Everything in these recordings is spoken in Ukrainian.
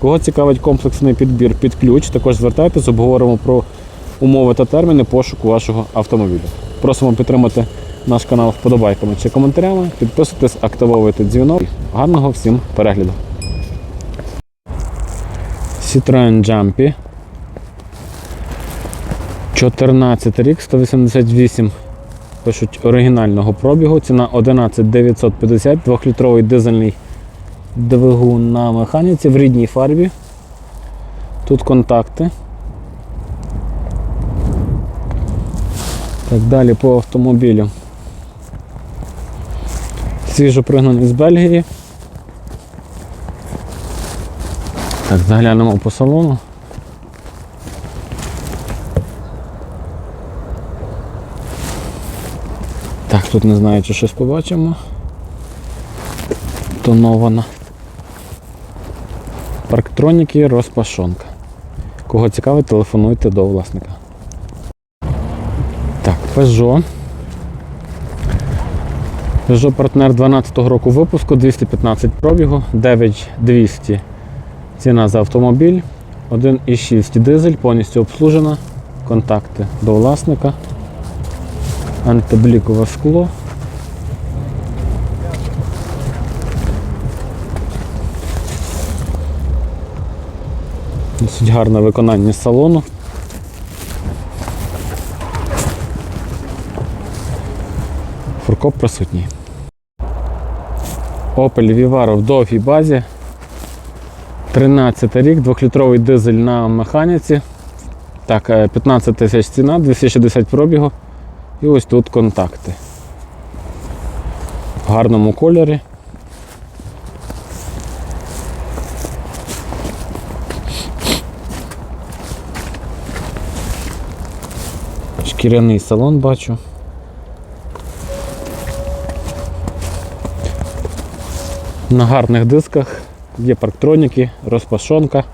Кого цікавить комплексний підбір під ключ, також звертайтесь, обговоримо про умови та терміни пошуку вашого автомобіля. Просимо підтримати наш канал вподобайками чи коментарями. Підписуйтесь, активовуйте дзвінок. Гарного всім перегляду. Citroen Jumpy. 14 рік, 188 пишуть оригінального пробігу. Ціна 11 950, 2-літровий дизельний двигун на механіці в рідній фарбі. Тут контакти. Так, далі по автомобілю. Свіжо пригнаний з Бельгії. Так, заглянемо по салону. Так, тут не знаю, чи щось побачимо. Тонована. Парктроніки розпашонка. Кого цікавить, телефонуйте до власника. Так, Peugeot. Peugeot партнер 12 року випуску, 215 пробігу, 9200 ціна за автомобіль, 1,6 дизель, повністю обслужена. Контакти до власника. Антиблікове скло. Досить гарне виконання салону. Фуркоп присутній. Opel Vivaro в довгій базі. 13 рік, 2-літровий дизель на механіці. Так, е, 15 тисяч ціна, 260 пробігу. І ось тут контакти. В гарному кольорі. Шкіряний салон бачу. На гарних дисках є парктроніки, розпашонка.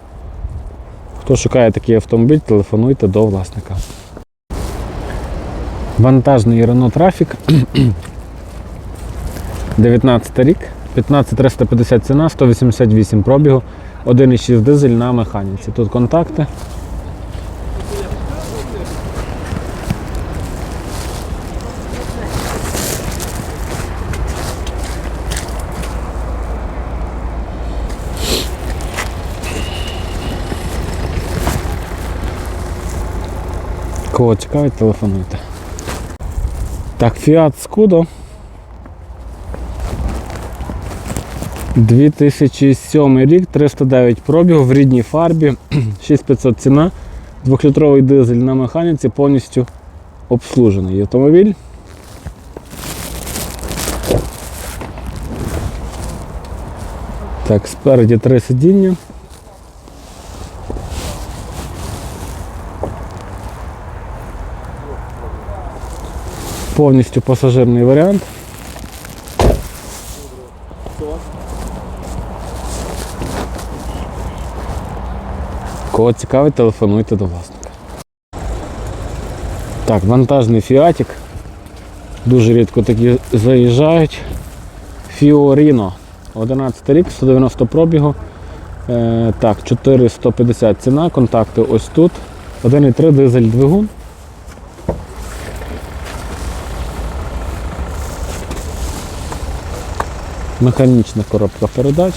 Хто шукає такий автомобіль, телефонуйте до власника. Вантажний Renault Traffic. 19 рік, 15350 ціна, 188 пробігу, 1,6 дизель на механіці. Тут контакти. Кого цікавить, телефонуйте. Так, Fiat Scudo. 2007 рік, 309 пробігу в рідній фарбі, 6500 ціна, 2-літровий дизель на механіці, повністю обслужений автомобіль. Так, спереді три сидіння. Повністю пасажирний варіант. Кого цікавить, телефонуйте до власника. Так, вантажний фіатік. Дуже рідко такі заїжджають. Фіоріно. 11 рік, 190 пробігу. Е, так, 4150 ціна, контакти ось тут. 1,3 дизель двигун. Механічна коробка передач.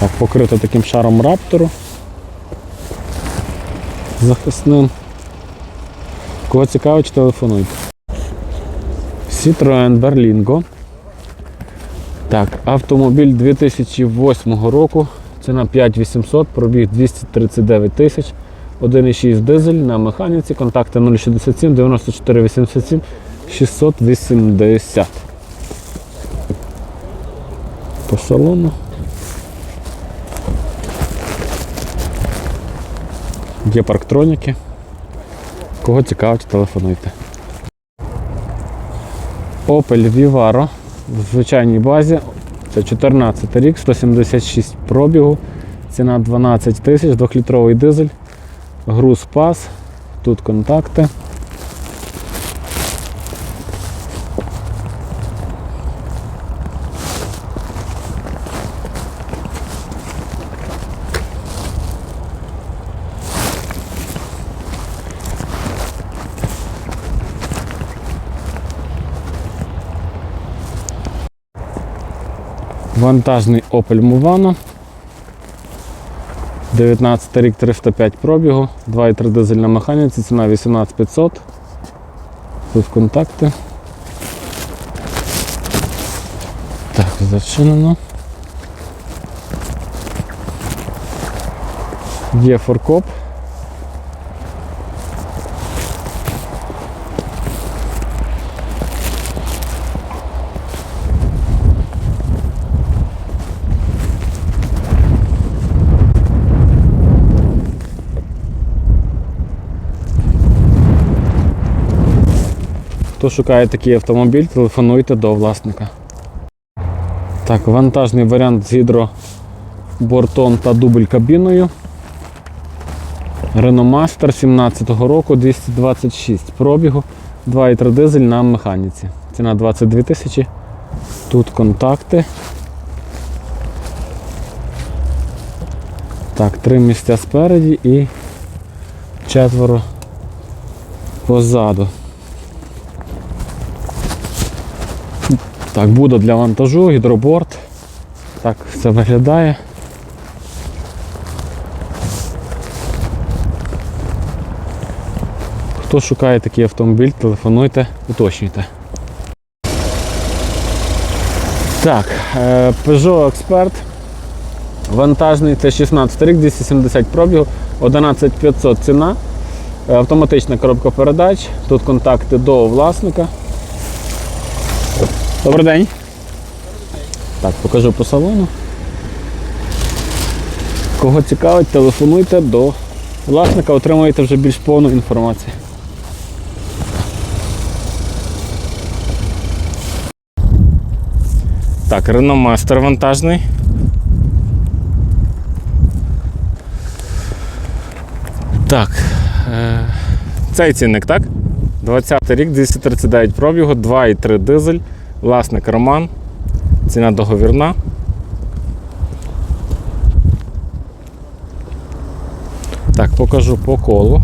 Так, покрита таким шаром раптору захисним. Кого цікавить, телефонуйте. Citroen Berlingo. Так, автомобіль 2008 року. Ціна 5800, пробіг 239 тисяч. 1,6 дизель на механіці, контакти 067 94 87 680. по салону. Є парктроніки. Кого цікавить, телефонуйте. Opel Vivaro в звичайній базі. Це 14 рік, 176 пробігу, ціна 12 тисяч, 2-літровий дизель, груз пас, тут контакти. Вантажний Opel Movano. 19 рік 305 пробігу, 2,3 дизель на механіці, ціна 18500. Тут контакти. Так, зачинено. Є форкоп. Хто шукає такий автомобіль, телефонуйте до власника. Так, вантажний варіант з гідробортом та дубль кабіною. Renault Master 17-го року 226 пробігу, 2,3 дизель на механіці. Ціна 22 тисячі. Тут контакти. Так, три місця спереді і четверо позаду. Так, буде для вантажу, гідроборд. Так все виглядає. Хто шукає такий автомобіль, телефонуйте, уточнюйте. Так, е, Peugeot Expert. Вантажний, це 16 рік, 270 пробігу, 11500 ціна. Е, Автоматична коробка передач. Тут контакти до власника. Добрий день. Так, покажу по салону. Кого цікавить, телефонуйте до власника, отримуєте вже більш повну інформацію. Так, Renault Master вантажний. Так. Е- цей цінник, так? 20 рік, 239 пробігу, 2,3 дизель, власник Роман, ціна договірна. Так, покажу по колу.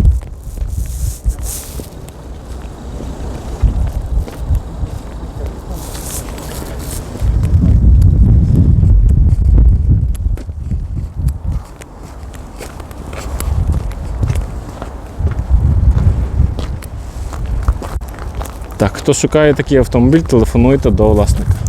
Так, хто шукає такий автомобіль, телефонуйте до власника.